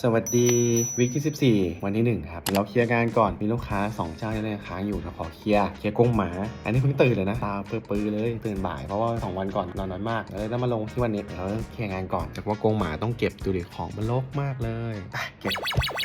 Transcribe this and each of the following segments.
สวัสดีวิกที่ 14 วันที่ 1 ครับ เราเคลียร์งานก่อนมีลูกค้า 2 เจ้าเนี่ยค้างอยู่เราขอเคลียร์เคลียร์กรงหมา อันนี้เพิ่งตื่นเลยนะตาเปื้อๆเลยตื่นบ่ายเพราะว่า 2 วันก่อนนอนน้อยมากเลยต้องมาลงที่วันนี้เราเคลียร์งานก่อนจากว่ากรงหมาต้องเก็บดูดิของมันรกมากเลยอะเก็บ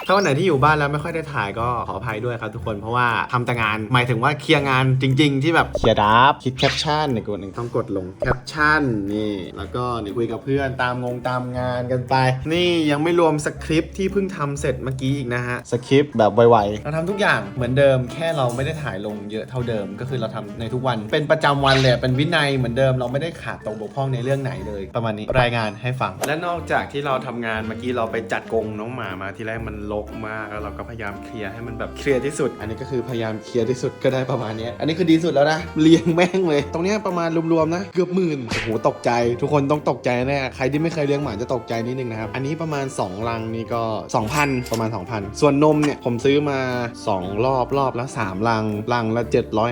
ถ้าวันไหนที่อยู่บ้านแล้วไม่ค่อยได้ถ่ายก็ขออภัยด้วยครับทุกคนเพราะว่าทำแต่งานหมายถึงว่าเคลียร์งานจริง ๆ ที่แบบเคลียร์ดับคิดแคปชั่นในกดหนึ่งต้องกดลงแคปชั่นนี่แล้วก็นี่คุยกับเพื่อนตามงงตามงานกันไป นี่ยังไม่รวมสคริปต์ที่เพิ่งทำเสร็จเมื่อกี้อีกนะฮะ สคริปต์แบบไวๆเราทำทุกอย่างเหมือนเดิมแค่เราไม่ได้ถ่ายลงเยอะเท่าเดิม ก็คือเราทำในทุกวันเป็นประจำวันเลยเป็นวินัยเหมือนเดิมเราไม่ได้ขาดตรงบกพร่องในเรื่องไหนเลย ประมาณนี้รายงานให้ฟัง และนอกจากที่เราทำงานเมื่อกี้เราไปจัดกรงน้องหมามาที่แรกมันรกมากแล้วเราก็พยายามเคลียร์ให้มันแบบเคลียร์ที่สุด อันนี้ก็คือพยายามเคลียร์ที่สุดก็ได้ประมาณเนี้ยอันนี้คือดีสุดแล้วนะเรียงแม่งเลย ตรงเนี้ยประมาณรวมๆนะเกือบหมื่นโอ้โหตกใจ ทุกคนต้องตกใจแน่ใครที่ไม่เคยเลี้ยงหมาจะตกใจนิดนึงนะครับอันนี้ประมาณ2ลังนี่ก็ 2,000 ประมาณ 2,000 ส่วนนมเนี่ย ผมซื้อมา 2 รอบรอบละ 3 ลัง ลังละ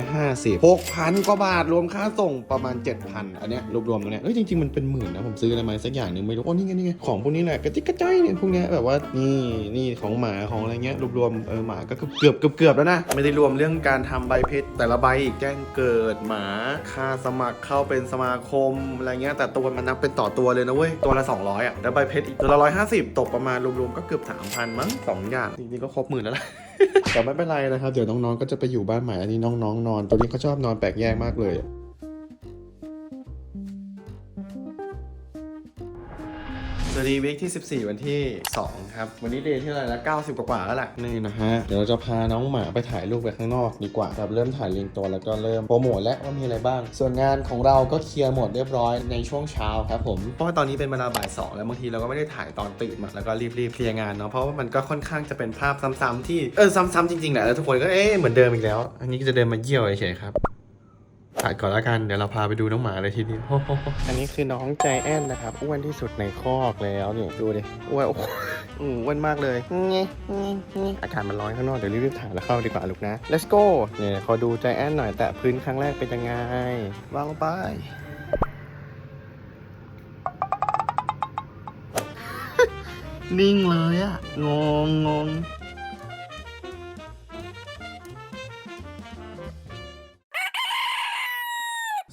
750 6,000 กว่าบาท รวมค่าส่งประมาณ 7,000 อันเนี้ยรวมๆตรงเนี้ยเอ้ยจริง ๆ มันเป็นหมื่นนะ ผมซื้ออะไรมาสักอย่างหนึ่งไม่รู้โอ้นี่ไงนี่ไงของพวกนี้แหละกระจิกกระจ้อยเนี่ยพวกเนี้ยแบบว่านี่นี่ของหมาของอะไรเงี้ยรวมๆเออหมาก็เกือบเกือบเกือบแล้วนะไม่ได้รวมเรื่องการทำใบเพชรแต่ละใบอีกแจ้งเกิดหมาค่าสมัครเข้าเป็นสมาคมอะไรเงี้ยแต่ตัวมันนับเป็นต่อตัวเลยนะเว้ยตัวละ200อะแล้วใบเพชรอีกตัวละ150ตกประมาณรวมๆก็เกือบ3,000มั้งสองอย่างจริงๆก็ครบหมื่นแล้วล่ะ แต่ไม่เป็นไรนะครับ เดี๋ยวน้องๆก็จะไปอยู่บ้านใหม่อันนี้น้องๆนอน ตัวนี้เขาชอบนอนแปลกแยกมากเลย สวัสดีวีคที่ 14 วันที่ 2 ครับ วันนี้เดย์ที่เท่าไหร่แล้ว90 กว่าๆแล้วล่ะนี่นะฮะ เดี๋ยวเราจะพาน้องหมาไปถ่ายรูปไปข้างนอกดีกว่าแบบเริ่มถ่ายเรียงตัวแล้วก็เริ่มโปรโมทแล้วว่ามีอะไรบ้าง ส่วนงานของเราก็เคลียร์หมดเรียบร้อยในช่วงเช้าครับผมเพราะว่าตอนนี้เป็นเวลาบ่ายสองแล้วบางทีเราก็ไม่ได้ถ่ายตอนตื่นมาแล้วก็รีบๆเคลียร์งานเนาะเพราะว่ามันก็ค่อนข้างจะเป็นภาพซ้ำๆที่เออซ้ำๆจริงๆแหละแล้วทุกคนก็เอ๊ะเหมือนเดิมอีกแล้ว อันนี้ก็จะเดินมาเยี่ยวเฉยๆครับ ถ่ายก่อนแล้วกันเดี๋ยวเราพาไปดูน้องหมาเลยทีเดียวอันนี้คือน้องใจแอนนะครับอ้วนที่สุดในคอกแล้วเนี่ยดูดิอ้วนโอ้อืมอ้วนมากเลยงี้งี้งี้อากาศมันร้อนข้างนอกเดี๋ยวรีบๆถ่ายแล้วเข้าดีกว่าลูกนะ let's go เนี่ยขอดูใจแอนหน่อยแตะพื้นครั้งแรกเป็นยังไงวางลงไปนิ่งเลยอะงงงง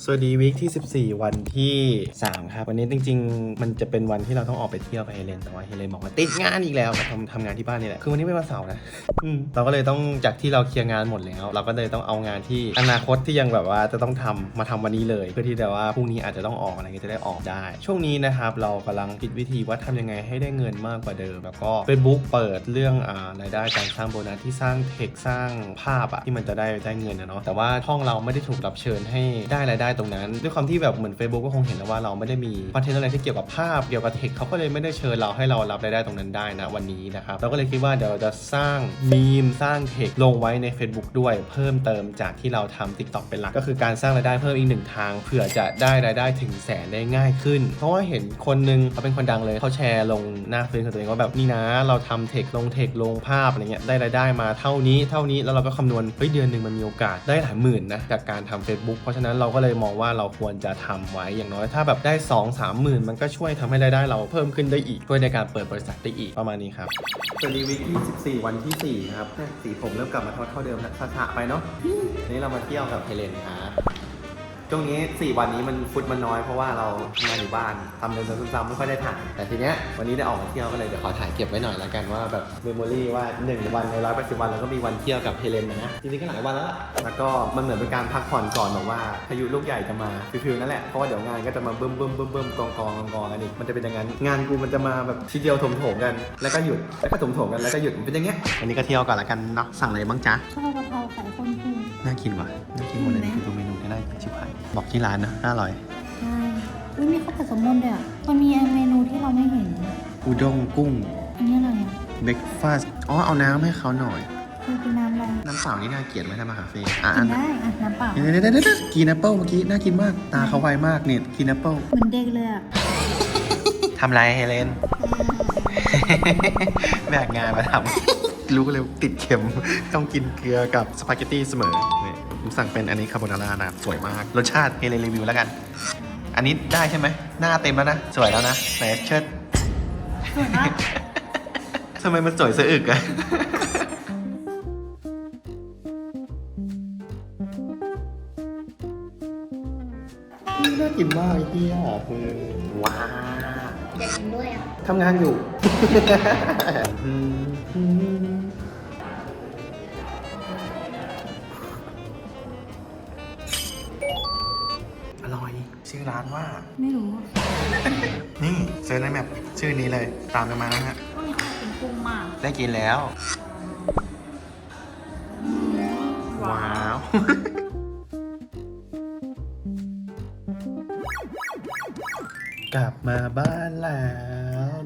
สวัสดีวีคที่ 14 วันที่ 3 ครับ วันนี้จริง ๆ มันจะเป็นวันที่เราต้องออกไปเที่ยวกับเฮเลนแต่ว่าเฮเลนบอกว่าติดงานอีกแล้วมาทำทำงานที่บ้านนี่แหละคือวันนี้เป็นวันเสาร์นะอืมเราก็เลยต้องจากที่เราเคลียร์งานหมดแล้ว เราก็เลยต้องเอางานที่อนาคตที่ยังแบบว่าจะต้องทำมาทำวันนี้เลย เพื่อที่จะว่าพรุ่งนี้อาจจะต้องออกอะไรเงี้ยจะได้ออกได้ ช่วงนี้นะครับเรากำลังคิดวิธีว่าทำยังไงให้ได้เงินมากกว่าเดิม แล้วก็ Facebook เปิดเรื่องอ่ารายได้การสร้างโบนัสที่สร้างเทคสร้างภาพอะที่มันจะได้ได้เงินนะเนาะแต่ว่าช่องเราไม่ได้ถูกรับเชิญให้ได้รายได้ตรงนั้น ด้วยความที่แบบเหมือน Facebook ก็คงเห็นแล้วว่าเราไม่ได้มีคอนเทนต์อะไรที่เกี่ยวกับภาพเกี่ยวกับเทคเขาก็เลยไม่ได้เชิญเราให้เรารับรายได้ตรงนั้นได้นะวันนี้นะครับเราก็เลยคิดว่าเดี๋ยวเราจะสร้างมีมสร้างเทคลงไว้ใน Facebook ด้วยเพิ่มเติมจากที่เราทำ TikTok เป็นหลักก็คือการสร้างรายได้เพิ่มอีกหนึ่งทางเผื่อจะได้รายได้ถึงแสนได้ง่ายขึ้น เพราะว่าเห็นคนนึงเขาเป็นคนดังเลยเขาแชร์ลงหน้าเฟซของตัวเองว่าแบบนี่นะ เราทำเทคลงเทคลงภาพอะไรเงี้ยได้รายได้มาเท่านี้เท่านี้แล้วเราก็คำนวณเฮ้ยเดือนหนึ่งมันมีโอกาสได้หลายหมื่นนะจากการทำ Facebook เพราะฉะนั้นเราก็เลยมองว่าเราควรจะทำไว้อย่างน้อยถ้าแบบได้ 2 3หมื่นมันก็ช่วยทำให้รายได้เราเพิ่มขึ้นได้อีก ช่วยในการเปิดบริษัทได้อีกประมาณนี้ครับสวัสดีวีคที่14 วันที่4ครับสีผมเริ่มกลับมาทอดเท่าเดิมแล้วสะๆไปเนาะนี่เรามาเที่ยวกับเฮเลนครับ ช่วงนี้ 4 วันนี้มันฟุตมันน้อยเพราะว่าเราทำงานอยู่บ้านทำเดินซ้ำๆไม่ค่อยได้ถ่ายแต่ทีเนี้ยวันนี้ได้ออกมาเที่ยวก็เลยเดี๋ยวขอถ่ายเก็บไว้หน่อยละกันว่าแบบเมมโมรี่ว่า 1 วันในร้อยแปดสิบวันเราก็มีวันเที่ยวกับเฮเลนนะจริงๆก็หลายวันแล้วล่ะแล้วก็มันเหมือนเป็นการพักผ่อนก่อนแบบว่าพายุลูกใหญ่จะมาฟิวๆนั่นแหละเพราะว่าเดี๋ยวงานก็จะมาเบิ่มเบิ่มเบิ่มเบิ่มกองกองกองกองกันอีกมันจะเป็นอย่างนั้นงานกูมันจะมาแบบทีเดียวถมโถมๆกันแล้วก็หยุดแล้วก็ถมโถมๆกันแล้วก็หยุดมันเป็นอย่างเงี้ยวันนี้ก็เที่ยวก่อนละกันเนาะสั่งอะไรบ้างจ๊ะข้าวกะเพราไข่ข้นกุ้งน่ากินว่ะน่ากินหมดเลยนี่คือตัวเมนู ที่น่ากินชิบหายบอกที่ร้านนะน่าอร่อยใช่อุ้ยมีข้าวผัดแซลมอนด้วยอะมันมีเมนูที่เราไม่เห็น อุด้งกุ้ง อันนี้อะไรอะเบรกฟาสต์อ๋อเอาน้ำให้เขาหน่อยคือเป็นน้ำอะไรน้ำเปล่านี่น่าเกลียดไหมถ้ามาคาเฟ่อะกิอันนได้อะน้ำเปล่าเดี๋ยวเดี๋ยวเดี๋ยวเดี๋ยวกินแอปเปิลเมื่อกี้น่ากินมากตาเขาไวมากเนี่ยกินแอปเปิลเหมือนเด็กเลยอะทำไรเฮเลนแบกงานมาทำรู้เลยติดเค็มต้องกินเกลือกับสปาเกตตี้เสมอนี่ ผมสั่งเป็นอันนี้คาโบนาร่านะสวยมาก รสชาติเฮเลนรีวิวแล้วกัน อันนี้ได้ใช่ไหม หน้าเต็มแล้วนะ สวยแล้วนะไหนเชิดสวยมากทำไมมันสวยสะอึกอะน่ากินมากไอ้เหี้ยคือว้าวอยากกินด้วยอะทำงานอยู่ อร้านว่า ไม่รู้อะนี่เซิร์ชในแมปชื่อนี้เลย ตามกันมานะฮะ ช่วงนี้เขากินกุ้งมากได้กินแล้ว ว้าว กลับมาบ้านแล้ว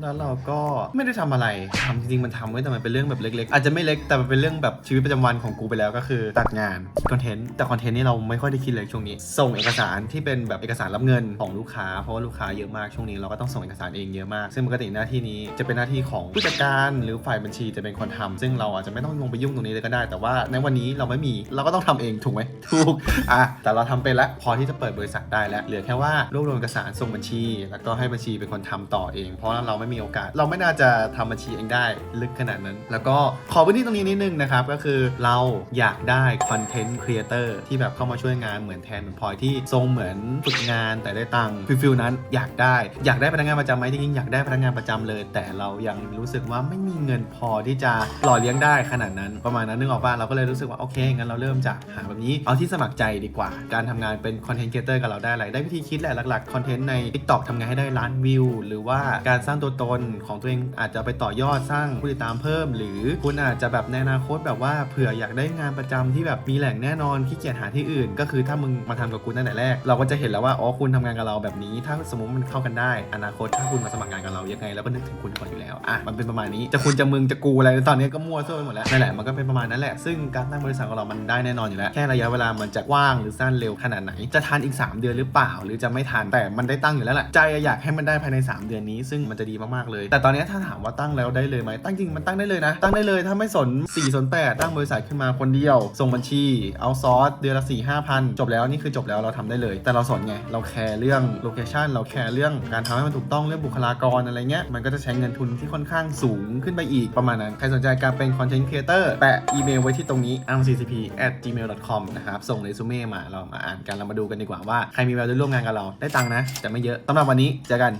แล้วเราก็ไม่ได้ทำอะไรทำจริงๆมันทำไว้แต่มันเป็นเรื่องแบบเล็ก ๆ อาจจะไม่เล็กแต่มันเป็นเรื่องแบบชีวิตประจำวันของกูไปแล้วก็คือตัดงานคอนเทนต์แต่คอนเทนต์นี่เราไม่ค่อยได้คิดเลยช่วงนี้ ส่งเอกสารที่เป็นแบบเอกสารรับเงินของลูกค้า เพราะว่าลูกค้าเยอะมากช่วงนี้เราก็ต้องส่งเอกสารเองเยอะมาก ซึ่งปกติหน้าที่นี้จะเป็นหน้าที่ของผู้จัดการหรือฝ่ายบัญชีจะเป็นคนทำซึ่งเราอาจจะไม่ต้องลงไปยุ่งตรงนี้เลยก็ได้ แต่ว่าในวันนี้เราไม่มีเราก็ต้องทำเองถูกไหมถูกอะแต่เราทำเป็นแล้วพอที่จะเปิดบริษัทได้แล้วเหลือแค่ว่ารวบรวมเอกสารส่งบัญชี แล้วก็ให้บัญชีเป็นคนทำต่อเอง เพราะเราไม่มีโอกาส เราไม่น่าจะทำบัญชีเองได้ลึกขนาดนั้น แล้วก็ขอพื้นที่ตรงนี้นิดนึงนะครับ ก็คือเราอยากได้คอนเทนต์ครีเอเตอร์ที่แบบเข้ามาช่วยงานเหมือนแทนเหมือนพลอยที่ทรงเหมือนฝึกงานแต่ได้ตังค์ฟิลฟิลนั้นอยากได้ อยากได้พนักงานประจำไหมจริงๆอยากได้พนักงานประจำเลย แต่เรายังรู้สึกว่าไม่มีเงินพอที่จะหล่อเลี้ยงได้ขนาดนั้นประมาณนั้นนึกออกป่ะเราก็เลยรู้สึกว่าโอเคงั้นเราเริ่มจากหาแบบนี้เอาที่สมัครใจดีกว่า การทำงานเป็นคอนเทนต์ครีเอเตอร์กับเราได้อะไรได้วิธีคิดแหละหลักๆคอนเทนต์ใน TikTok ทำไงให้ได้ล้านวิวหรือว่าการสร้างตัวตนของตัวเองอาจจะไปต่อยอดสร้างผู้ติดตามเพิ่ม หรือคุณอาจจะแบบในอนาคตแบบว่าเผื่ออยากได้งานประจำที่แบบมีแหล่งแน่นอนขี้เกียจหาที่อื่น ก็คือถ้ามึงมาทำกับกูตั้งแต่แรก เราก็จะเห็นแล้วว่าอ๋อคุณทำงานกับเราแบบนี้ ถ้าสมมติมันเข้ากันได้ อนาคตถ้าคุณมาสมัครงานกับเรายังไงเราก็นึกถึงคุณก่อนอยู่แล้วอะมันเป็นประมาณนี้จะคุณจะมึงจะกูอะไรตอนนี้ก็มั่วซั่วไปหมดแล้วนั่นแหละมันก็เป็นประมาณนั้นแหละซึ่งการตั้งบริษัทของเรามันได้แน่นอนอยู่แล้วแค่ระยะเวลามันจะกว้างหรือสั้นเร็วขนาดไหน จะทันอีก 3 เดือนหรือเปล่า หรือจะไม่ทันแต่มันได้ตั้งอยู่แล้วแหละใจอยากให้มันได้ภายใน 3 เดือนนี้ ซึ่งมันจะดีมากๆเลย แต่ตอนนี้ถ้าถามว่าตั้งแล้วได้เลยไหมตั้งจริงมันตั้งได้เลยนะ ตั้งได้เลยถ้าไม่สน4สน8ตั้งบริษัทขึ้นมาคนเดียว ส่งบัญชี เอาซอสเดือนละ4 5พันจบแล้วนี่คือจบแล้วเราทำได้เลย แต่เราสนไงเราแคร์เรื่องโลเคชันเราแคร์เรื่องการทำให้มันถูกต้องเรื่องบุคลากรอะไรเงี้ยมันก็จะใช้เงินทุนที่ค่อนข้างสูงขึ้นไปอีกประมาณนั้นใครสนใจการเป็นคอนเทนต์ครีเอเตอร์แปะอีเมลไว้ที่ตรงนี้ armccp at gmail com นะครับส่งเรซูเม่มาเรามาอ่านกันเรามาดูกันดีกว่าว่าใครมีแววจะร่วมงานกับเราได้ตังค์นะแต่ไม่เยอะสำหรับวันนี้เจอกัน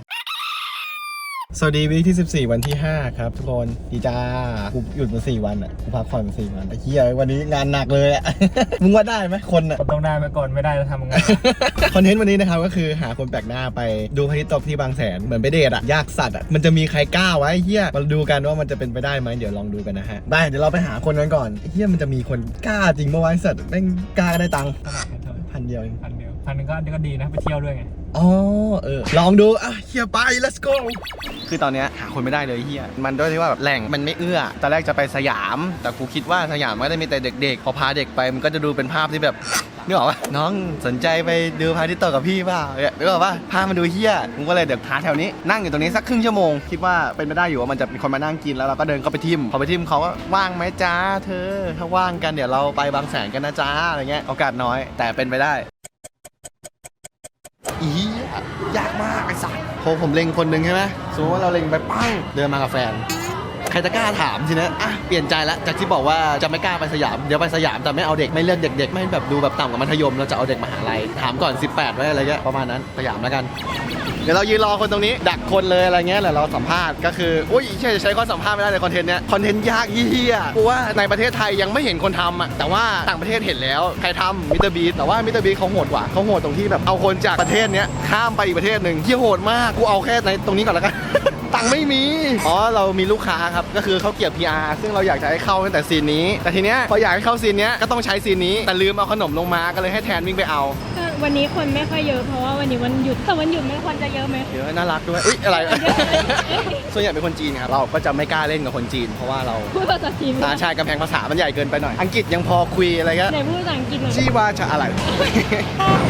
สวัสดีวีคที่ 14 วันที่ 5 ครับทุกคนดีจ้ากูหยุดมา 4 วันอะกูพักผ่อนมา4วันไอ้เหี้ยวันนี้งานหนักเลยอะ มึงว่าได้ไหมคนอะก็ต้องได้ไปก่อนไม่ได้จะทำยังไงคอนเทนต์วันนี้นะครับก็คือหาคนแปลกหน้าไปดูพระอาทิตย์ตกที่บางแสนเหมือนไปเดทอะยากสัตว์อะมันจะมีใครกล้าวะไอ้เหี้ยมาดูกันว่ามันจะเป็นไปได้ไหมเดี๋ยวลองดูกันนะฮะได้เดี๋ยวเราไปหาคนกันก่อนไอ้เหี้ยมันจะมีคนกล้าจริงเมื่อวานสัตว์แม่งกล้าก็ได้ตังค์เท่าไหร่เท่าไหร่พันเดียวเองพันเดียว พันหนึงก็ก็ดีนะไปเที่ยวด้วยไงอ๋อเออลองดูอะเฮียไป let's go คือตอนเนี้ยหาคนไม่ได้เลยเฮียมันด้วยที่ว่าแบบแหล่งมันไม่เอื้อตอนแรกจะไปสยาม แต่กูคิดว่าสยามมันก็จะมีแต่เด็กๆ พอพาเด็กไปมันก็จะดูเป็นภาพที่แบบนึกออกปะน้องสนใจไปดูพาที่ตกกับพี่เปล่าเนี่ยนึกออกปะพามาดูเฮียกูก็เลยเดี๋ยวหาแถวนี้นั่งอยู่ตรงนี้สักครึ่งชั่วโมงคิดว่าเป็นไปได้อยู่ว่ามันจะมีคนมานั่งกินแล้วเราก็เดินเข้าไปทิมพอไปทิมเขาก็ว่างไหมจ้าเธอ ถ้าว่างกันเดี๋ยวเราไปบางแสนกันนะจ้าอะไรเงี้ยโอกาสน้อย แต่เป็นไปได้ อียากมากไอ้สัสพอผมเล็งคนหนึ่งใช่ไหมสมมติว่าเราเล็งไปปั้งเดินมากับแฟน ใครจะกล้าถามทีนี้อะเปลี่ยนใจแล้วจากที่บอกว่าจะไม่กล้าไปสยามเดี๋ยวไปสยามแต่ไม่เอาเด็กไม่เลือกเด็กๆไม่แบบดูแบบต่ำกว่ามัธยมเราจะเอาเด็กมหาลัยถามก่อน 18 ไว้อะไรเงี้ยประมาณนั้นสยามแล้วกัน เดี๋ยวเรายืนรอคนตรงนี้ ดักคนเลยอะไรเงี้ยแล้วเราสัมภาษณ์ก็คืออุ้ยใช่จะใช้ข้อสัมภาษณ์ไม่ได้ในคอนเทนต์เนี้ยคอนเทนต์ยากเฮียกูว่าในประเทศไทยยังไม่เห็นคนทำอะแต่ว่าต่างประเทศเห็นแล้วใครทำมิสเตอร์บีแต่ว่ามิสเตอร์บีเขาโหดกว่าเขาโหดตรงที่แบบเอาคนจากประเทศเนี้ยข้ามไปอีกประเทศหนึ่งที่โหดมากกูเอาแค่ในตรงนี้ก่อนแล้วกัน ตังค์ไม่มี อ๋อ เรามีลูกค้าครับ ก็คือเขาเกลียด PR ซึ่งเราอยากจะให้เข้าตั้งแต่ซีนนี้ แต่ทีเนี้ยพออยากให้เข้าซีนเนี้ยก็ต้องใช้ซีนนี้ แต่ลืมเอาขนมลงมา ก็เลยให้แทนวิ่งไปเอา วันนี้คนไม่ค่อยเยอะเพราะว่าวันนี้วันหยุดแต่วันหยุดไม่ควรจะเยอะไหม เดี๋ยวน่ารักด้วยอุ๊ยอะไรเยอะส่วนใหญ่เป็นคนจีนครับ เราก็จะไม่กล้าเล่นกับคนจีน เพราะว่าเราพูดภาษาจีนอาชายกำแพงภาษามันใหญ่เกินไปหน่อย อังกฤษยังพอคุยอะไรก็ไหนพูดภาษาอังกฤษหน่อย ชีว่าจะอะไร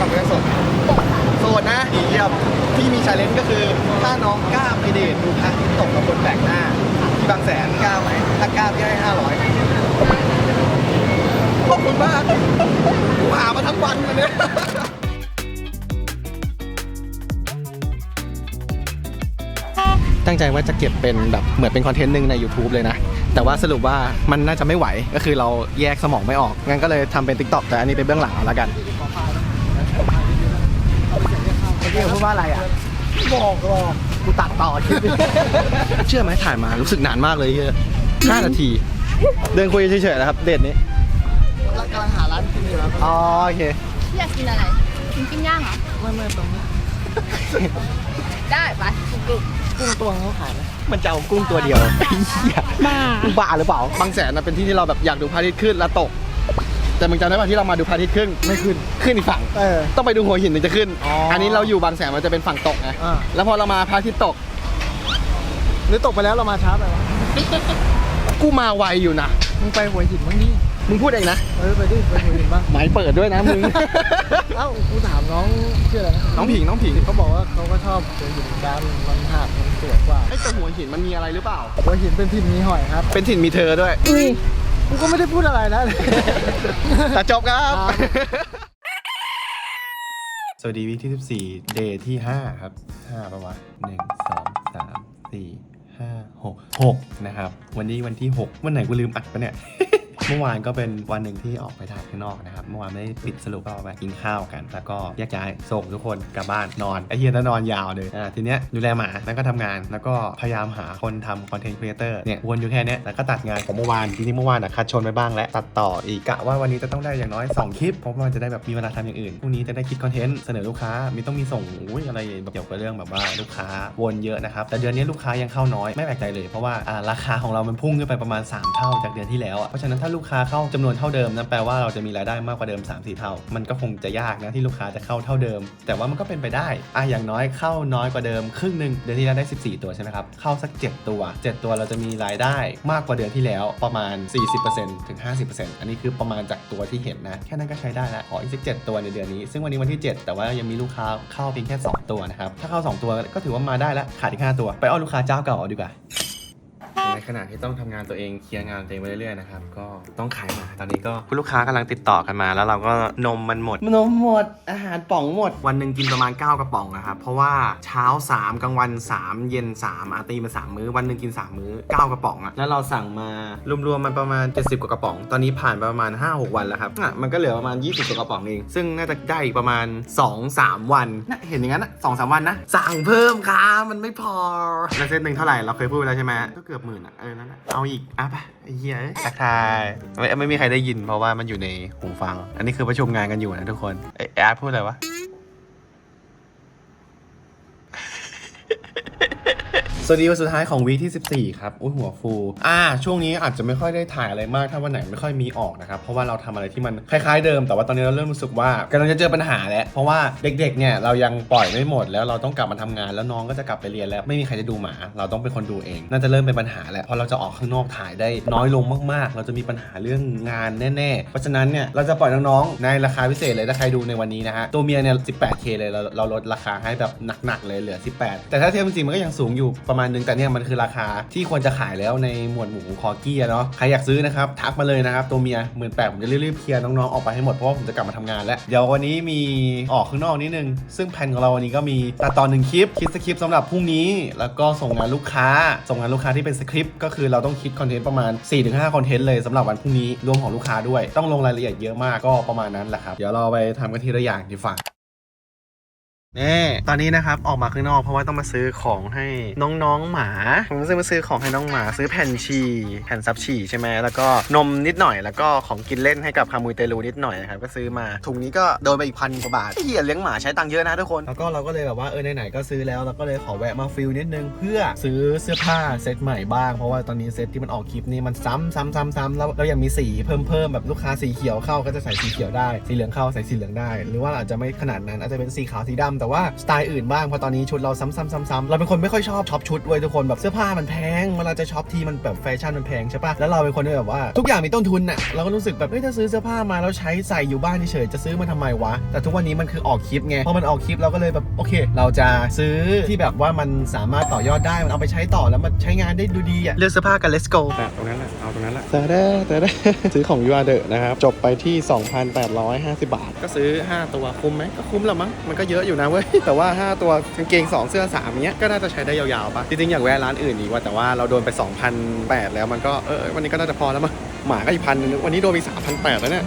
ทำเรื่องสดโส ดนะเยี่ยมที่มีชาเลนจ์ก็คือ ถ้าน้องกล้าไปเดทดูพระอาที่ตกกับคนแปลกหน้า ที่บางแสนกล้าไหมถ้ากล้าพี่ให้ห้าร้อยขอบคุณมากกูหามาทั้งวันวันเนี้ยตั้งใจว่าจะเก็บเป็นแบบเหมือนเป็นคอนเทนต์หนึ่งใน YouTube เลยนะ แต่ว่าสรุปว่ามันน่าจะไม่ไหวก็คือเราแยกสมองไม่ออกงั้นก็เลยทำเป็น TikTok แต่อันนี้เป็นเบื้องหลังเอาละกัน เมื่อกี้พูดว่าอะไรอะบอกหรอกกูตัดต่อคลิปเชื่อไหมถ่ายมารู้สึกนานมากเลยเฮียห้านาที เดินคุยเฉยๆนะครับ เดทนี้กำลังหาร้านกินอยู่ครับอ๋อโอเคอยากกินอะไรกินปิ้งย่างเหรอไม่ไม่ตรงนี้ได้ไปกรุบกุ้งตัวเขาขายไหมมันจะเอากุ้งตัวเดียวไอ้เหี้ยบ้ามึงบ้าหรือเปล่าบางแสนนะเป็นที่ที่เราแบบอยากดูพระอาทิตย์ขึ้นแล้วตก แต่มึงจำได้ป่ะที่เรามาดูพระอาทิตย์ขึ้นไม่ขึ้น ขึ้นอีกฝั่ง เออ ต้องไปดูหัวหินถึงจะขึ้นอ๋ออัอันนี้เราอยู่บางแสนมันจะเป็นฝั่งตกไงอ่า แล้วพอเรามาพระอาทิตย์ตก หรือตกไปแล้วเรามาช้าไปวะกูมาไวอยู่นะ มึงไปหัวหินบ้างดิมึงพูดเองนะ เออไปดิไปหัวหินบ้างหมายเปิดด้วยนะมึง เอ้ากูถามน้องชื่ออะไรนะน้องผิงน้องผิงเขาบอกว่าเขาก็ชอบหัวหินเหมือนกันมันหาดมันสวยกว่าไอ้แต่หัวหินมันมีอะไรหรือเปล่า หัวหินเป็นถิ่นมีหอยครับ เป็นถิ่นมีเธอด้วยอุ้ย กูก็ไม่ได้พูดอะไรนะแต่จบครับครับสวัสดีวีคที่ 14 เดย์ที่ 5 ครับ 5 ประมาณ1 2 3 4 5 6 6 นะครับ วันนี้วันที่ 6 วันไหนกูลืมอัดปะเนี่ย เมื่อวานก็เป็นวันหนึ่งที่ออกไปถ่ายข้างนอกนะครับ เมื่อวานไม่ได้ปิดสรุปก็ไปกินข้าวกัน แล้วก็แยกย้ายส่งทุกคนกลับบ้านนอนไอเฮียน่านอนยาวเลยอ่าทีเนี้ยดูแลหมาแล้วก็ทำงาน แล้วก็พยายามหาคนทำคอนเทนต์ครีเอเตอร์เนี่ยวนอยู่แค่เนี้ยแล้วก็ตัดงานของเมื่อวานจริงๆเมื่อวานอะคัดชนไปบ้างแล้วตัดต่ออีกกะว่าวันนี้จะต้องได้อย่างน้อย 2 คลิปเพราะว่ามันจะได้แบบมีเวลาทำอย่างอื่นพรุ่งนี้จะได้คิดคอนเทนต์เสนอลูกค้ามีต้องมีส่งอุ้ยอะไรแบบเกี่ยวกับเรื่องแบบว่าลูกค้าวนเยอะนะครับแต่เดือนนี้ลูกค้ายังเข้าน้อยไม่แปลกใจเลยเพราะว่าอ่าราคาของเรามันพุ่งขึ้นไปประมาณ 3 เท่าจากเดือนที่แล้วอะเพราะฉะนั้นถ้าลููกค้าเข้าจำนวนเท่าเดิมนั่นแปลว่าเราจะมีรายได้มากกว่าเดิม 3-4 เท่า มันก็คงจะยากนะที่ลูกค้าจะเข้าเท่าเดิม แต่ว่ามันก็เป็นไปได้อะอย่างน้อยเข้าน้อยกว่าเดิมครึ่งหนึ่งเดือนที่แล้วได้ 14 ตัวใช่ไหมครับเข้าสัก 7 ตัว 7 ตัวเราจะมีรายได้มากกว่าเดือนที่แล้วประมาณ 40%ถึง 50%อันนี้คือประมาณจากตัวที่เห็นนะแค่นั้นก็ใช้ได้แล้วขออีกสัก7ตัวในเดือนนี้ ซึ่งวันนี้วันที่ 7 แต่ว่ายังมีลูกค้าเข้าเพียงแค่ 2 ตัวนะครับถ้าเข้า 2 ตัวก็ถือว่ามาได้แล้วขาดอีก5ตัว ไปเอลูกค้าเจ้าเก่าเอาดีกว่า ในขณะที่ต้องทำงานตัวเองเคลียร์งานตัวเองไปเรื่อยๆนะครับก็ต้องขายหมาตอนนี้ก็คุณลูกค้ากำลังติดต่อกันมา แล้วเราก็นมมันหมดนมหมดอาหารป่องหมด วันหนึ่งกินประมาณ 9 กระป๋องนะครับเพราะว่าเช้า 3กลางวัน 3 เย็น 3อาตีมา3มื้อวันหนึ่งกิน 3 มื้อ 9 กระป๋องอะแล้วเราสั่งมารวมๆมันประมาณ 70 กว่ากระป๋อง ตอนนี้ผ่านไปประมาณ 5-6 วันแล้วครับอะมันก็เหลือประมาณ 20 กว่ากระป๋องเองซึ่งน่าจะได้อีกประมาณ 2-3 วันนะเห็นอย่างนั้นนะสองสามวันนะสั่งเพิ่มครับมันไม่พอแล้วเซตหนึ่งเท่าไหร่เราเคยพูดไปแล้วใช่ไหมก็เกือบหมื่นอะเออนั่นแหละเอาอีกอะไปไอ้เหี้ยเอ้ยทักทายไม่ไม่มีใครได้ยินเพราะว่ามันอยู่ในหูฟัง อันนี้คือประชุมงานกันอยู่นะทุกคนเอ้ยอพูดอะไรวะ สวัสดีวันสุดท้ายของวีที่ 14 ครับอุ้ยหัวฟู อ่า ช่วงนี้อาจจะไม่ค่อยได้ถ่ายอะไรมาก ถ้าวันไหนไม่ค่อยมีออกนะครับ เพราะว่าเราทำอะไรที่มันคล้ายๆเดิม แต่ว่าตอนนี้เราเริ่มรู้สึกว่ากำลังจะเจอปัญหาแล้ว เพราะว่าเด็กๆ เนี่ยเรายังปล่อยไม่หมด แล้วเราต้องกลับมาทำงาน แล้วน้องก็จะกลับไปเรียนแล้ว ไม่มีใครจะดูหมา เราต้องเป็นคนดูเอง น่าจะเริ่มเป็นปัญหาแล้ว เพราะเราจะออกข้างนอกถ่ายได้น้อยลงมากๆ เราจะมีปัญหาเรื่องงานแน่ๆ เพราะฉะนั้นเนี่ยเราจะปล่อยน้องๆ ในราคาพิเศษเลย ถ้าใครดูในวันนี้นะฮะ ตัวเมียเนี่ย 18k เลย เราเราลดราคาให้แบบหนักๆ เลยเหลือ 18 แต่ถ้าเทียบจริงมันก็ยังสูงอยู่ประมาณนึงแต่เนี่ยมันคือราคาที่ควรจะขายแล้วในหมวดหมู่คอกี้เนาะใครอยากซื้อนะครับทักมาเลยนะครับตัวเมียหมื่นแปดผมจะรีบๆเคลียร์น้องๆออกไปให้หมดเพราะว่าผมจะกลับมาทำงานแล้วเดี๋ยววันนี้มีออกข้างนอกนิดนึง ซึ่งแผนของเราวันนี้ก็มีตัดตอนหนึ่งคลิปคิดสคริปต์สำหรับพรุ่งนี้ แล้วก็ส่งงานลูกค้า ส่งงานลูกค้าที่เป็นสคริปต์ก็คือเราต้องคิดคอนเทนต์ประมาณ 4-5 คอนเทนต์เลยสำหรับวันพรุ่งนี้รวมของลูกค้าด้วย ต้องลงรายละเอียดเยอะมากก็ประมาณนั้นแหละครับเดี๋ยวเราไปทำกันทีละอย่างดีฝั่ง นี่ตอนนี้นะครับออกมาข้างนอกเพราะว่าต้องมาซื้อของให้น้องๆหมา ผมซื้อมาซื้อของให้น้องหมา ซื้อแผ่นฉี่แผ่นซับฉี่ใช่ไหมแล้วก็นมนิดหน่อยแล้วก็ของกินเล่นให้กับคามุยเตลูนิดหน่อยนะครับก็ซื้อมาถุงนี้ก็โดนไปอีกพันกว่าบาทเฮียเลี้ยงหมาใช้ตังค์เยอะนะทุกคนแล้วก็เราก็เลยแบบว่าเออไหนๆก็ซื้อแล้วเราก็เลยขอแวะมาฟิลนิดนึงเพื่อซื้อเสื้อผ้าเซตใหม่บ้างเพราะว่าตอนนี้เซตที่มันออกคลิปนี้มันซ้ำซ้ำซ้ำซ้ำแล้วเรายังมีสีเพิ่มเพิ่มแบบลูกค้าสีเขียวเข้าก็จะใส่สีเขียวได้สีเหลืองเข้าใส่สีเหลืองได้ หรือว่าอาจจะไม่ขนาดนั้นอาจจะเป็นสีขาวสีดำแต่ว่าสไตล์อื่นบ้างเพราะตอนนี้ชุดเราซ้ำซ้ำซ้ำซ้ำเราเป็นคนไม่ค่อยชอบช็อปชุดเว้ยทุกคนแบบเสื้อผ้ามันแพงเวลาจะช็อปทีมันแบบแฟชั่นมันแพงใช่ปะแล้วเราเป็นคนที่แบบว่าทุกอย่างมีต้นทุนน่ะเราก็รู้สึกแบบเฮ้ยถ้าซื้อเสื้อผ้ามาแล้วใช้ใส่อยู่บ้านเฉยๆจะซื้อมาทำไมวะ แต่ทุกวันนี้มันคือออกคลิปไงพอมันออกคลิปเราก็เลยแบบโอเค เราจะซื้อที่แบบว่ามันสามารถต่อยอดได้มันเอาไปใช้ต่อแล้วมันใช้งานได้ดูดีอะเลือกเสื้อผ้ากัน let's go ตรงนั้นแหละเอาตรงนั้นแหละแต่ได้แต่ได้ซื้อของยูอาเดนะครับจบไปที่ 2,850 บาท ก็ซื้อ 5 ตัวคุ้มไหมก็คุ้มแหละมั้งมันก็เยอะอยู่นะเว้ย แต่ว่า 5 ตัวกางเกง 2 เสื้อ3เนี้ยก็น่าจะใช้ได้ยาวๆปะจริงๆอยากแวะร้านอื่นอีกว่าแต่ว่าเราโดนไป2,008แล้วมันก็เออวันนี้ก็น่าจะพอแล้วมั้งหมาก็อีกพันนึงวันนี้โดนไป3,008แล้วเนี่ย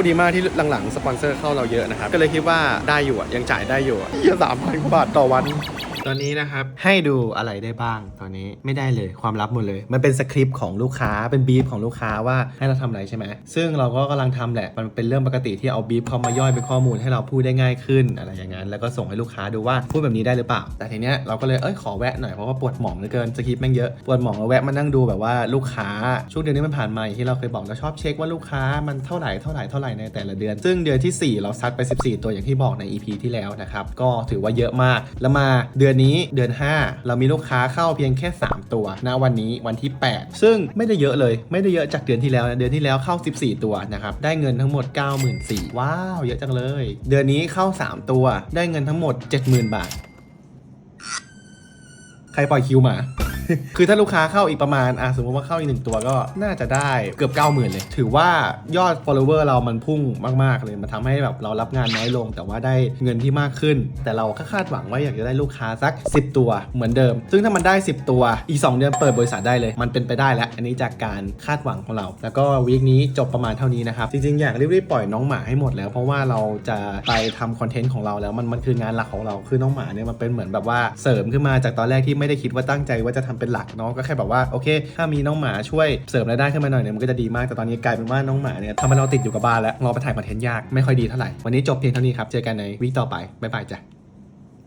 คดีมากที่หลังๆ สปอนเซอร์เข้าเราเยอะนะครับ ก็เลยคิดว่าได้อยู่อะยังจ่ายได้อยู่อะเยอะสามพันกว่าบาทต่อวัน ตอนนี้นะครับให้ดูอะไรได้บ้างตอนนี้ไม่ได้เลยความลับหมดเลย มันเป็นสคริปต์ของลูกค้าเป็นบีฟของลูกค้าว่าให้เราทำอะไรใช่ไหมซึ่งเราก็กำลังทำแหละมันเป็นเรื่องปกติที่เอาบีฟเขามาย่อยเป็นข้อมูลให้เราพูดได้ง่ายขึ้นอะไรอย่างนั้นแล้วก็ส่งให้ลูกค้าดูว่าพูดแบบนี้ได้หรือเปล่า แต่ทีเนี้ยเราก็เลยเอ้ยขอแวะหน่อยเพราะว่าปวดหมองเหลือเกินสคริปต์แม่งเยอะปวดหมองเราแวะมานั่งดูแบบว่าลูกค้าช่วงเดือนนี้มันผ่านมาอย่างที่เราเคยบอกเราชอบเช็คว่าลูกค้ามันเท่าไหร่เท่าไหร่เท่าไหร่ในแต่ละเดือน ซึ่งเดือนที่ 4 เราซัดไป 14 ตัวอย่างที่บอกใน EP ที่แล้วนะครับ ก็ถือว่าเยอะมาก แล้วมาเดือนนี้เดือน 5 เรามีลูกค้าเข้าเพียงแค่ 3 ตัวณวันนี้วันที่ 8 ซึ่งไม่ได้เยอะเลย ไม่ได้เยอะจากเดือนที่แล้วนะเดือนที่แล้วเข้า 14 ตัวนะครับ ได้เงินทั้งหมด 94,000ว้าว เยอะจังเลย เดือนนี้เข้า 3 ตัว ได้เงินทั้งหมด 70,000 บาท ใครปล่อยคิวมา คือถ้าลูกค้าเข้าอีกประมาณอะสมมติว่าเข้าอีกหนึ่งตัวก็น่าจะได้เกือบ 90,000 เลย ถือว่ายอด follower เรามันพุ่งมาก ๆ เลยมันทำให้แบบเรารับงานน้อยลง แต่ว่าได้เงินที่มากขึ้น แต่เราก็คาดหวังว่าอยากจะได้ลูกค้าสัก 10 ตัวเหมือนเดิม ซึ่งถ้ามันได้ 10 ตัวอีก 2 เดือนเปิดบริษัทได้เลย มันเป็นไปได้แล้ว อันนี้จากการคาดหวังของเรา แล้วก็วีคนี้จบประมาณเท่านี้นะครับจริงๆอยากรีบๆปล่อยน้องหมาให้หมดแล้ว เพราะว่าเราจะไปทำคอนเทนต์ของเราแล้วมันมันคืองานหลักของเราคือน้องหมาเนี่ยมันเป็นเหมือนแบบว่าเสริมขึ้นมาจากตอนแรกที่ไม่ได้คิดว่าตั้งใจว่าจะทำเป็นหลักเนาะก็แค่แบบว่าโอเค ถ้ามีน้องหมาช่วยเสริมรายได้ขึ้นมาหน่อยเนี่ยมันก็จะดีมากแต่ตอนนี้กลายเป็นว่าน้องหมาเนี่ยทำให้เราติดอยู่กับบ้านแล้วเราไปถ่ายคอนเทนต์ยากไม่ค่อยดีเท่าไหร่วันนี้จบเพียงเท่านี้ครับเจอกันในวีคต่อไปบ๊ายบายจ้ะ